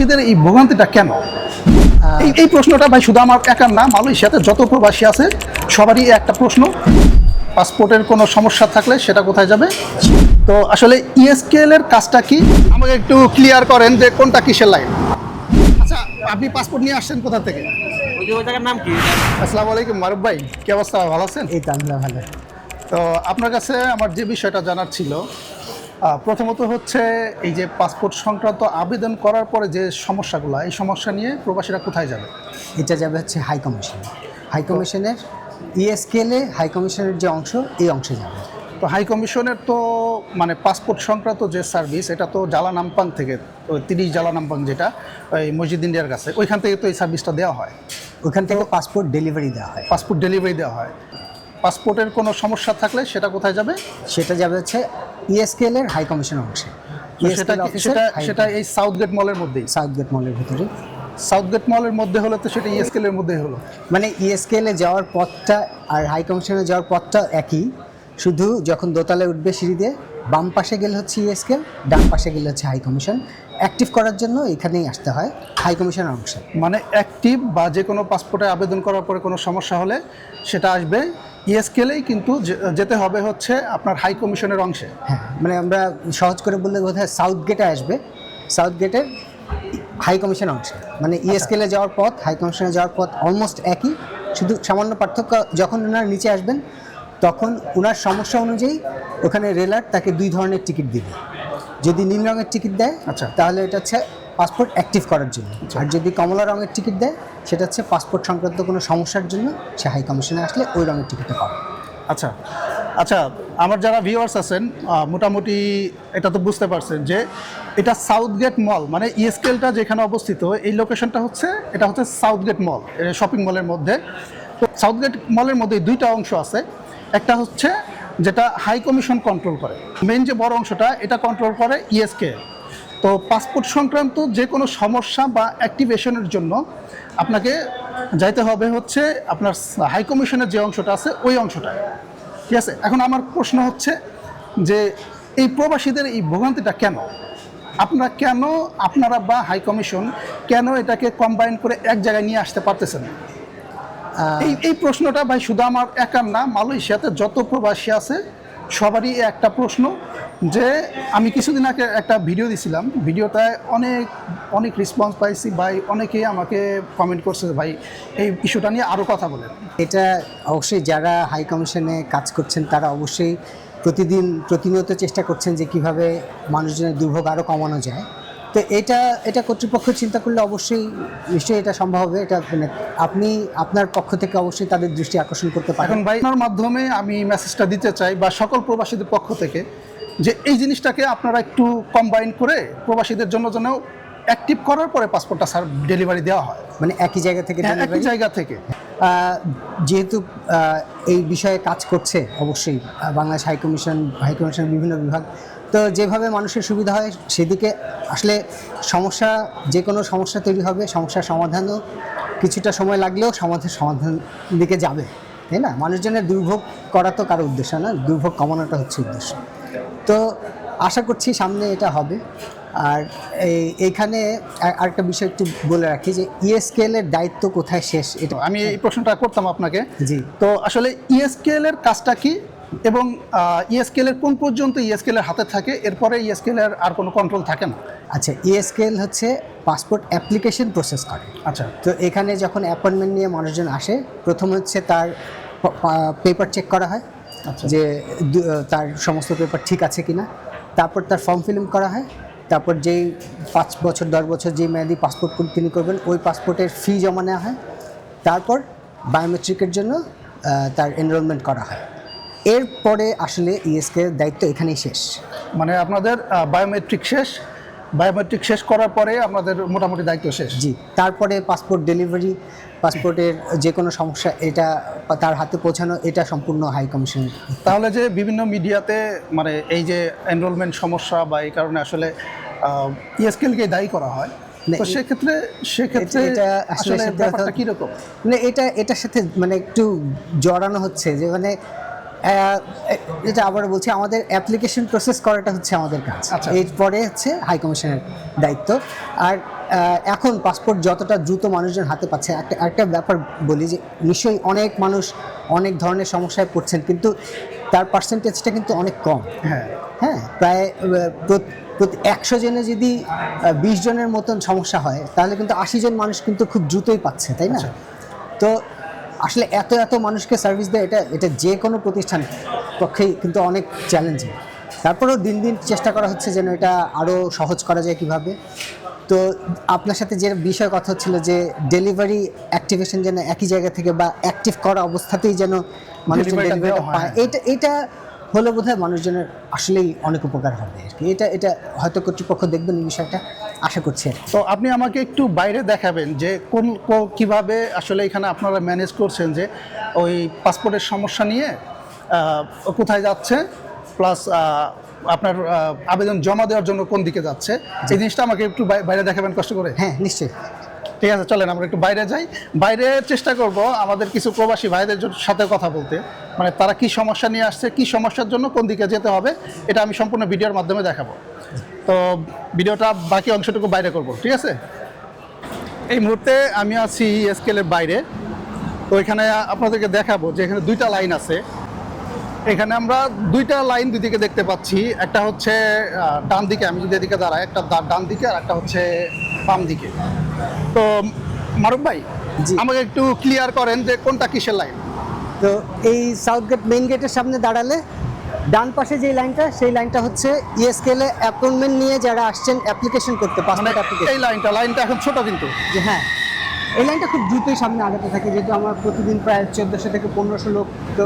প্রবাসীদের এই ভোগান্তিটা কেন? এই এই প্রশ্নটা ভাই শুধু আমার একার না মালয়েশিয়াতে যত প্রবাসী আছে সবারই একটা প্রশ্ন। পাসপোর্টের কোনো সমস্যা থাকলে সেটা কোথায় যাবে? তো আসলে ইএসকেএল এর কাজটা কি? আমাকে একটু ক্লিয়ার করেন যে কোনটা কিসের লাইন আচ্ছা আপনি পাসপোর্ট নিয়ে আসছেন কোথা থেকে? ওই জায়গার নাম কি? আসসালামু আলাইকুম মারুফ ভাই। কি অবস্থা? ভালো আছেন? এই তো ভালো। তো আপনার কাছে আমার যে বিষয়টা জানার ছিল প্রথমত হচ্ছে এই যে পাসপোর্ট সংক্রান্ত আবেদন করার পরে যে সমস্যাগুলো এই সমস্যা নিয়ে প্রবাসীরা কোথায় যাবে? এটা যাবে হচ্ছে হাই কমিশন হাই কমিশনের ইএসকেলে হাই কমিশনের যে অংশ এই অংশে যাবে। তো হাই কমিশনের তো মানে পাসপোর্ট সংক্রান্ত যে সার্ভিস এটা তো জালা নামপাং থেকে ওই তিরিশ জালা নামপাং যেটা ওই মসজিদ ইন্ডিয়ার কাছে ওইখান থেকে তো এই সার্ভিসটা দেওয়া হয়। ওইখান থেকে পাসপোর্ট ডেলিভারি দেওয়া হয়। পাসপোর্ট ডেলিভারি দেওয়া হয়। পাসপোর্টের কোনো সমস্যা থাকলে সেটা কোথায় যাবে? সেটা যাবে হচ্ছে ইএসকেলের হাই কমিশন অংশে। সেটা কি- সেটা সেটা এই সাউথ গেট মলের মধ্যেই? সাউথ গেট মলের ভিতরে। সাউথ গেট মলের মধ্যে হলে তো সেটা ইএসকেল এর মধ্যেই হলো। মানে ইএসকেলে যাওয়ার পথটা আর হাই কমিশনে যাওয়ার পথটা একই। শুধু যখন দোতলায় উঠবে সিঁড়ি দিয়ে বাম পাশে গেলে হচ্ছে ইএসকেল ডান পাশে গেলে হচ্ছে হাই কমিশন অ্যাক্টিভ করার জন্য এখানেই আসতে হয় হাই কমিশনের অংশে। মানে অ্যাক্টিভ বা যে কোনো পাসপোর্টে আবেদন করার পরে কোনো সমস্যা হলে সেটা আসবে ইএসকেলেই কিন্তু যেতে হবে হচ্ছে আপনার হাই কমিশনের অংশে। হ্যাঁ মানে আমরা সহজ করে বললে বোধ হয় সাউথ গেটে আসবে। সাউথ গেটের হাই কমিশন অংশে। মানে ইএসকেলে যাওয়ার পথ হাই কমিশনে যাওয়ার পথ অলমোস্ট একই। শুধু সামান্য পার্থক্য যখন ওনার নিচে আসবেন তখন ওনার সমস্যা অনুযায়ী ওখানে রেলার তাকে দুই ধরনের টিকিট দিবে। যদি নীল রঙের টিকিট দেয় আচ্ছা। তাহলে এটা হচ্ছে পাসপোর্ট অ্যাক্টিভ করার জন্য। আর যদি কমলা রঙের টিকিট দেয়, সেটা হচ্ছে পাসপোর্ট সংক্রান্ত কোনো সমস্যার জন্য সে হাই কমিশনে আসলে ওই রঙের টিকিটটা পাবে। আচ্ছা আচ্ছা আমার যারা ভিউয়ার্স আছেন মোটামুটি এটা তো বুঝতে পারছেন যে এটা সাউথ গেট মল মানে ইএসকেলটা যেখানে অবস্থিত, এই লোকেশনটা হচ্ছে, এটা হচ্ছে সাউথ গেট মল শপিং মলের মধ্যে। তো সাউথ গেট মলের মধ্যে দুইটা অংশ আছে। একটা হচ্ছে যেটা হাই কমিশন কন্ট্রোল করে। মেন যে বড় অংশটা, এটা কন্ট্রোল করে ইএসকে তো পাসপোর্ট সংক্রান্ত যে কোনো সমস্যা বা অ্যাক্টিভেশনের জন্য আপনাকে যাইতে হবে হচ্ছে আপনার হাই কমিশনের যে অংশটা আছে, ওই অংশটা ঠিক আছে? এখন আমার প্রশ্ন হচ্ছে যে এই প্রবাসীদের এই ভোগান্তিটা কেন? আপনারা কেন আপনারা বা হাই কমিশন কেন এটাকে কম্বাইন করে এক জায়গায় নিয়ে আসতে পারতেছেন? এই এই প্রশ্নটা ভাই শুধু আমার একার না, মালয়েশিয়াতে যত প্রবাসী আছে সবারই একটা প্রশ্ন যে আমি কিছুদিন আগে একটা ভিডিও দিছিলাম। ভিডিওটায় অনেক অনেক রেসপন্স পাইছি। ভাই অনেকেই আমাকে কমেন্ট করছে ভাই, এই ইস্যুটা নিয়ে আরও কথা বলেন। এটা অবশ্যই যারা হাই কমিশনে কাজ করছেন, তারা অবশ্যই প্রতিদিন প্রতিনিয়ত চেষ্টা করছেন যে কীভাবে মানুষজনের দুর্ভোগ আরও কমানো যায়। তো এটা এটা কর্তৃপক্ষ চিন্তা করলে অবশ্যই নিশ্চয়ই এটা সম্ভব হবে এটা মানে আপনি আপনার পক্ষ থেকে অবশ্যই তাদের দৃষ্টি আকর্ষণ করতে পারেন। এখন ভাই আপনার মাধ্যমে আমি মেসেজটা দিতে চাই বা সকল প্রবাসীদের পক্ষ থেকে যে এই জিনিসটাকে আপনারা একটু কম্বাইন করে প্রবাসীদের জন্য যেন অ্যাক্টিভ করার পরে পাসপোর্টটা স্যার ডেলিভারি দেওয়া হয়। মানে একই জায়গা থেকে হ্যাঁ, একই জায়গা থেকে। যেহেতু এই বিষয়ে কাজ করছে অবশ্যই বাংলাদেশ হাই কমিশন হাই কমিশনের বিভিন্ন বিভাগ তো যেভাবে মানুষের সুবিধা হয় সেদিকে আসলে সমস্যা যে কোনো সমস্যা তৈরি হবে সমস্যার সমাধানও কিছুটা সময় লাগলেও সমাধান সমাধান দিকে যাবে তাই না? মানুষজনের দুর্ভোগ করা তো কারও উদ্দেশ্য না দুর্ভোগ কমানোটা হচ্ছে উদ্দেশ্য। তো আশা করছি সামনে এটা হবে। আর এই এইখানে আর- আরেকটা বিষয় একটু বলে রাখি যে ইএসকেএল এর দায়িত্ব কোথায় শেষ? এটা আমি এই প্রশ্নটা করতাম আপনাকে। জি। তো আসলে ইএসকেএল এর কাজটা কি? এবং ইএসকেএল এর কোন পর্যন্ত ইএসকেএল এর হাতে থাকে এরপরে ইএসকেএল এর আর কোনো কন্ট্রোল থাকে না। আচ্ছা ইএসকেল হচ্ছে পাসপোর্ট অ্যাপ্লিকেশন প্রসেস করে। আচ্ছা। তো এখানে যখন অ্যাপয়েন্টমেন্ট নিয়ে মানুষজন আসে প্রথম হচ্ছে তার পেপার চেক করা হয় আচ্ছা। যে তার সমস্ত পেপার ঠিক আছে কিনা। তারপর তার ফর্ম ফিল করা হয় তারপর যেই পাঁচ বছর দশ বছর যে মেয়াদি পাসপোর্ট তিনি করবেন ওই পাসপোর্টের ফি জমা নেওয়া হয়। তারপর বায়োমেট্রিকের জন্য তার এনরোলমেন্ট করা হয়। এরপরে আসলে ইএসকে দায়িত্ব এখানেই শেষ। মানে আপনাদের বায়োমেট্রিক শেষ। বায়োমেট্রিক শেষ করার পরে আপনাদের মোটামুটি দায়িত্ব শেষ। জি তারপরে পাসপোর্ট ডেলিভারি পাসপোর্টের যে কোনো সমস্যা এটা তার হাতে পৌঁছানো এটা সম্পূর্ণ হাই কমিশনের তাহলে যে বিভিন্ন মিডিয়াতে মানে এই যে এনরোলমেন্ট সমস্যা বা এই কারণে আসলে ইএসকেলকে দায়ী করা হয় তো সেক্ষেত্রে সেক্ষেত্রে এটা আসলে ব্যাপারটা কীরকম? মানে এটা এটার সাথে মানে একটু জড়ানো হচ্ছে যে মানে এটা আবার বলছি আমাদের অ্যাপ্লিকেশন প্রসেস করাটা হচ্ছে আমাদের কাজ। আচ্ছা। এরপরে হচ্ছে হাই কমিশনের দায়িত্ব। আর এখন পাসপোর্ট যতটা দ্রুত মানুষজন হাতে পাচ্ছে একটা একটা ব্যাপার বলি যে নিশ্চয়ই অনেক মানুষ অনেক ধরনের সমস্যায় পড়ছেন কিন্তু তার পার্সেন্টেজটা কিন্তু অনেক কম। হ্যাঁ। হ্যাঁ প্রায় প্রতি একশো জনে যদি বিশ জনের মতন সমস্যা হয় তাহলে কিন্তু আশি জন মানুষ কিন্তু খুব দ্রুতই পাচ্ছে তাই না? তো আসলে এত এত মানুষকে সার্ভিস দেয় এটা এটা যে কোনো প্রতিষ্ঠান পক্ষেই কিন্তু অনেক চ্যালেঞ্জিং তারপরেও দিন দিন চেষ্টা করা হচ্ছে যেন এটা আরও সহজ করা যায় কীভাবে। তো আপনার সাথে যে বিষয় কথা হচ্ছিল যে ডেলিভারি অ্যাক্টিভেশন যেন একই জায়গা থেকে বা অ্যাক্টিভ করা অবস্থাতেই যেন মানুষ Delivery ডেলিভারিটা হয়। পায় এটা এটা হলে বোধহয় মানুষজনের আসলেই অনেক উপকার হবে আর কি। এটা এটা হয়তো কর্তৃপক্ষ দেখবেন এই বিষয়টা। আশা করছি তো আপনি আমাকে একটু বাইরে দেখাবেন যে কোন কো- কীভাবে আসলে এখানে আপনারা ম্যানেজ করছেন যে ওই পাসপোর্টের সমস্যা নিয়ে কোথায় যাচ্ছে প্লাস আপনার আবেদন জমা দেওয়ার জন্য কোন দিকে যাচ্ছে। এই জিনিসটা আমাকে একটু বাইরে দেখাবেন কষ্ট করে? হ্যাঁ নিশ্চয়ই। ঠিক আছে, চলেন, আমরা একটু বাইরে যাই। বাইরে চেষ্টা করব আমাদের কিছু প্রবাসী ভাইদের সাথে কথা বলতে। মানে তারা কি সমস্যা নিয়ে আসছে, কি সমস্যার জন্য কোন দিকে যেতে হবে, এটা আমি সম্পূর্ণ ভিডিওর মাধ্যমে দেখাবো। তো ভিডিওটা বাকি অংশটুকু বাইরে করব, ঠিক আছে? এই মুহূর্তে আমি আছি স্কেলের বাইরে। তো এখানে আপনাদেরকে দেখাবো যে এখানে দুইটা লাইন আছে। এখানে আমরা দুইটা লাইন দুই দিকে দেখতে পাচ্ছি। একটা হচ্ছে ডান দিকে, আমি যদি এদিকে দাঁড়াই, একটা ডান দিকে আর একটা হচ্ছে বাম দিকে। তো মারুফ ভাই আমাকে একটু ক্লিয়ার করেন যে কোনটা কিসের লাইন তো এই সাউথ গেট মেইন গেটের সামনে দাঁড়ালে ডান পাশে যে লাইনটা সেই লাইনটা হচ্ছে ইএসকেলে অ্যাপয়েন্টমেন্ট নিয়ে যারা আসছেন অ্যাপ্লিকেশন করতে মানে পাসপোর্ট অ্যাপ্লিকেশন এই লাইনটা লাইনটা এখন ছোট কিন্তু। যে হ্যাঁ। এই লাইনটা খুব দ্রুতই সামনে আগাতে থাকে যেহেতু আমার প্রতিদিন প্রায় চোদ্দোশো থেকে পনেরোশো লোক তো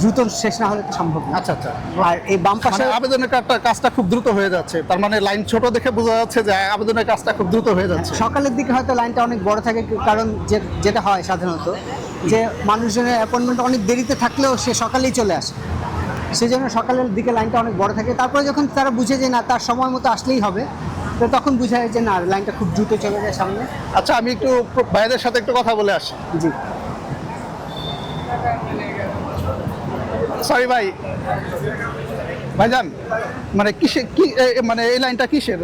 দ্রুত শেষ না হলে সম্ভব না। আচ্ছা আচ্ছা। আর এই বাম পাশে মানে আবেদনের কাজটা কাজটা খুব দ্রুত হয়ে যাচ্ছে। তার মানে লাইন ছোট দেখে বোঝা যাচ্ছে যে আবেদনের কাজটা খুব দ্রুত হয়ে যাচ্ছে। সকালের দিকে হয়তো লাইনটা অনেক বড় থাকে কারণ যেটা হয় সাধারণত যে মানুষজনের অ্যাপয়েন্টমেন্ট অনেক দেরিতে থাকলেও সে সকালেই চলে আসে। সেই জন্য সকালের দিকে লাইনটা অনেক বড় থাকে। তারপরে যখন তারা বুঝে যে না তার সময় মতো আসলেই হবে তো তখন বুঝা যায় যে না লাইনটা খুব দ্রুত চলে যায় সামনে। আচ্ছা আমি একটু ভাইদের সাথে একটু কথা বলে আসি। জি। সরি ভাই। ভাইজান মানে কিসে কি মানে এই লাইনটা কিসের?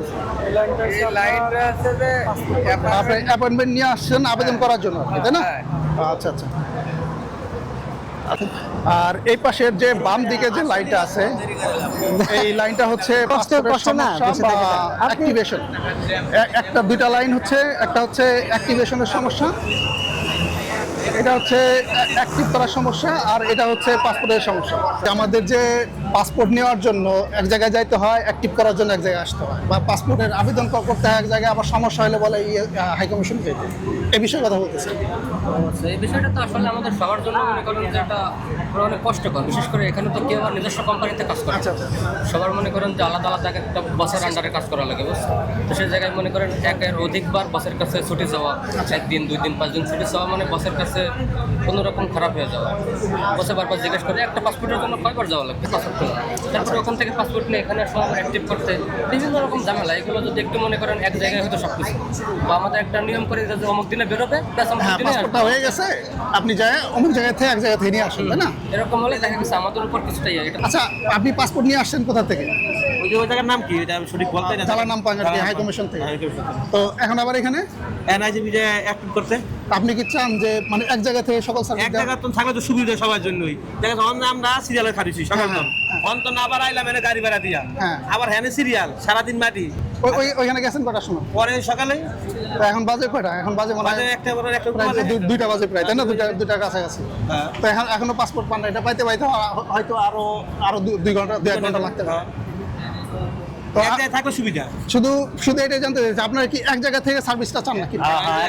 অ্যাপয়েন্টমেন্ট নিয়ে আসছেন আবেদন করার জন্য আর তাই না? হ্যাঁ। আচ্ছা আচ্ছা। আর এই পাশের যে বাম দিকে যে লাইনটা আছে এই লাইনটা হচ্ছে অ্যাক্টিভেশন একটা দুইটা লাইন হচ্ছে একটা হচ্ছে অ্যাক্টিভেশনের সমস্যা এটা হচ্ছে অ্যাক্টিভ করার সমস্যা আর এটা হচ্ছে পাসপোর্টের সমস্যা। আমাদের যে পাসপোর্ট নেওয়ার জন্য এক জায়গায় যাইতে হয় অ্যাক্টিভ করার জন্য এক জায়গায় আসতে হয়। বা পাসপোর্টের আবেদন করতে হয় এক জায়গায় আবার সমস্যা হলে বলে হাই কমিশন যেতে এই বিষয়ে কথা বলতেছে। আচ্ছা, এই বিষয়টা তো আসলে আমাদের সবার জন্য মনে করেন যে এটা অনেক কষ্টকর। বিশেষ করে এখানে তো কেউ আর নিজস্ব কোম্পানিতে কাজ করে আচ্ছা আচ্ছা। সবার মনে করেন যে আলাদা আলাদা একটা বাসের আন্ডারে কাজ করা লাগে বুঝছ তো সেই জায়গায় মনে করেন একের অধিকবার বাসের কাছে ছুটি যাওয়া একদিন দুই দিন পাঁচ দিন ছুটি যাওয়া মানে বাসের কাছে কোনো রকম খারাপ হয়ে যাওয়া। বসে বারবার জিজ্ঞেস করে একটা পাসপোর্টের জন্য কয়বার যাওয়া লাগবে? পাসপোর্ট তারপরে ওখান থেকে পাসপোর্ট নিয়ে এখানে সব অ্যাক্টিভ করতে বিভিন্ন রকম ঝামেলা। এগুলো যদি একটু মনে করেন এক জায়গায় হয়তো সব কিছু বা আমাদের একটা নিয়ম করে যে অমুক দিনে বেরোবে অমুক হ্যাঁ পাসপোর্টটা হয়ে গেছে আপনি যায় অমুক জায়গা থেকে এক জায়গা থেকে নিয়ে আসুন না? এরকম হলে দেখা গেছে আমাদের উপর কিছুটাই এটা আচ্ছা আপনি পাসপোর্ট নিয়ে আসছেন কোথা থেকে? ওই জায়গার নাম কি? এটা সঠিক বলতে না। জালা নাম পান হাই কমিশন থেকে। তো এখন আবার এখানে? এনআইজি বিজে অ্যাক্টিভ করতে। আপনি কি চান যে মানে এক জায়গা থেকে সকল এক জায়গা তো থাকলে তো সুবিধা সবার জন্যই। দেখা যাচ্ছে অন্য আমরা সিরিয়ালে খারিছি সকাল হ্যাঁ, হ্যাঁ। অন্ত না আবার আইলাম এনে গাড়ি ভাড়া দিয়া। হ্যাঁ। আবার হ্যানে সিরিয়াল সারাদিন মাটি। ওই ওই- ওইখানে গেছেন কটার সময়? পরে সকালে। তো এখন বাজে কয়টা? এখন বাজে মনে হয় একটা বড় একটা বাজে। দুইটা বাজে প্রায় তাই না? দুইটা কাছাকাছি। হ্যাঁ। তো এখন এখনও পাসপোর্ট পান না এটা পাইতে পাইতে হয়তো আরও আরও দুই ঘণ্টা দুই এক ঘণ্টা লাগতে পারে। থাকলে সুবিধা। শুধু শুধু এটাই জানতে চাইছি আপনারা কি এক জায়গা থেকে সার্ভিসটা চান নাকি? হ্যাঁ,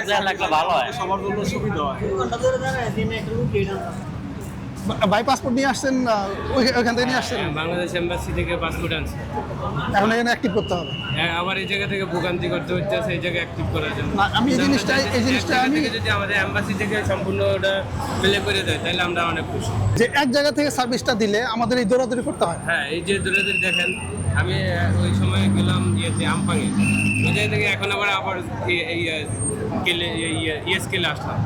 ভালো হয়। সবার জন্য সুবিধা হয়। বাই পাসপোর্ট নিয়ে আসছেন ওইখান থেকে নিয়ে আসছেন? বাংলাদেশ এম্বাসি থেকে পাসপোর্ট আনছে। এখন এখানে অ্যাক্টিভ করতে হবে? হ্যাঁ, আবার এই জায়গা থেকে ভোগান্তি করতে হচ্ছে সেই জায়গায় অ্যাক্টিভ করার জন্য। আমি এই জিনিসটা আমাদের এই জিনিসটা আমি থেকে যদি আমাদের এম্বাসি থেকে সম্পূর্ণ ওটা করে দেয় তাহলে আমরা অনেক খুশি। যে এক জায়গা থেকে সার্ভিসটা দিলে আমাদের এই দৌড়াদৌড়ি করতে হয়? হ্যাঁ এই যে দূরে দেখেন আমি ওই সময় গেলাম ইয়েতে আমপাঙে। ওই জায়গা থেকে এখন আবার আবার কেলে ইয়েস কেলে আসলাম।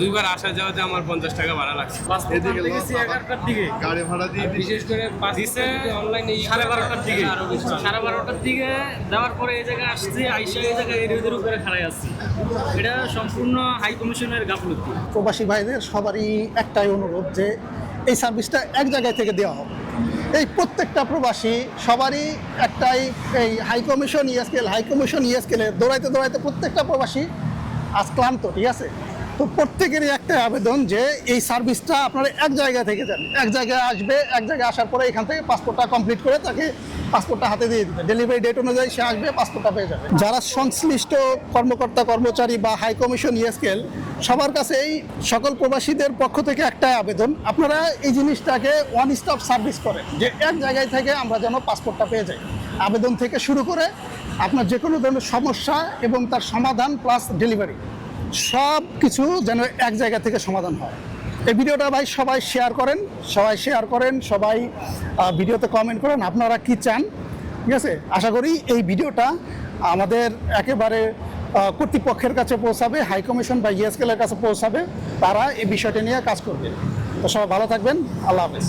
দুইবার আসা যাওয়াতে আমার পঞ্চাশ টাকা ভাড়া লাগছে। এদিকে এগারোটার দিকে। গাড়ি ভাড়া দিয়ে বিশেষ করে দিছে অনলাইনে সাড়ে বারোটার দিকে। সাড়ে বারোটার দিকে যাওয়ার পরে এই জায়গায় আসছি আইসা এই জায়গায় এর উপরে খাড়াই আসছি এটা সম্পূর্ণ হাই কমিশনের গাফলতি। প্রবাসী ভাইদের সবারই একটাই অনুরোধ যে এই সার্ভিসটা এক জায়গায় থেকে দেওয়া হোক। এই প্রত্যেকটা প্রবাসী সবারই একটাই এই হাইকমিশন ইএসকেল হাই কমিশন ইএসকেলে দৌড়াইতে দৌড়াইতে প্রত্যেকটা প্রবাসী আজ ক্লান্ত, ঠিক আছে? তো প্রত্যেকেরই একটা আবেদন যে এই সার্ভিসটা আপনারা এক জায়গা থেকে যান। এক জায়গায় আসবে, এক জায়গায় আসার পরে এখান থেকে পাসপোর্টটা কমপ্লিট করে তাকে পাসপোর্টটা হাতে দিয়ে দিবে ডেলিভারি ডেট অনুযায়ী সে আসবে পাসপোর্টটা পেয়ে যাবে। যারা সংশ্লিষ্ট কর্মকর্তা, কর্মচারী বা হাই কমিশন ইএসকেল সবার কাছে এই সকল প্রবাসীদের পক্ষ থেকে একটা আবেদন। আপনারা এই জিনিসটাকে ওয়ান স্টপ সার্ভিস করেন যে এক জায়গায় থেকে আমরা যেন পাসপোর্টটা পেয়ে যাই। আবেদন থেকে শুরু করে আপনার যে কোনো ধরনের সমস্যা এবং তার সমাধান প্লাস ডেলিভারি সব কিছু যেন এক জায়গা থেকে সমাধান হয়। এই ভিডিওটা ভাই সবাই শেয়ার করেন, সবাই শেয়ার করেন, সবাই ভিডিওতে কমেন্ট করেন, আপনারা কি চান? ঠিক আছে? আশা করি এই ভিডিওটা আমাদের একেবারে কর্তৃপক্ষের কাছে পৌঁছাবে হাই কমিশন বা ইএসকেলের কাছে পৌঁছাবে, তারা এই বিষয়টা নিয়ে কাজ করবে। তো সবাই ভালো থাকবেন, আল্লাহ হাফেজ।